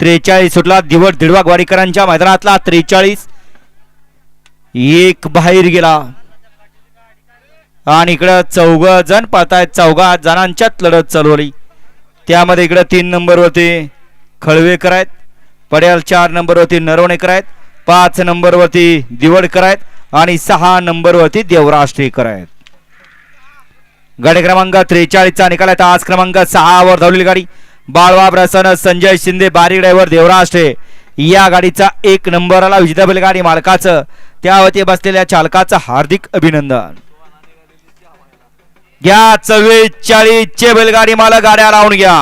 त्रेचाळीस सुटला. दिवड दिडवा ग्वारीकरांच्या मैदानातला त्रेचाळीस. एक बाहेर गेला. आणि इकडं चौघ जण पळतायत. चौघा जणांच्यात लढत चालवली त्यामध्ये इकडं तीन नंबरवरती खळवेकर आहेत. पड्याल चार नंबरवरती नरवणेकर आहेत. पाच नंबरवरती दिवडकर आहेत. आणि सहा नंबरवरती देवराष्ट्रीकर आहेत. गाडी क्रमांक त्रेचाळीसचा निकाल आहे. आज क्रमांक सहावर धावलेली गाडी. बाळवा प्रसन्न संजय शिंदे बारी ड्रायव्हर देवराष्ट्रे या गाडीचा एक नंबर आला विजेता बैलगाडी मालकाचं त्यावरती बसलेल्या चालकाचं हार्दिक अभिनंदन. घ्या चव्वेचाळीसचे बैलगाडी मालक गाड्या लावून घ्या.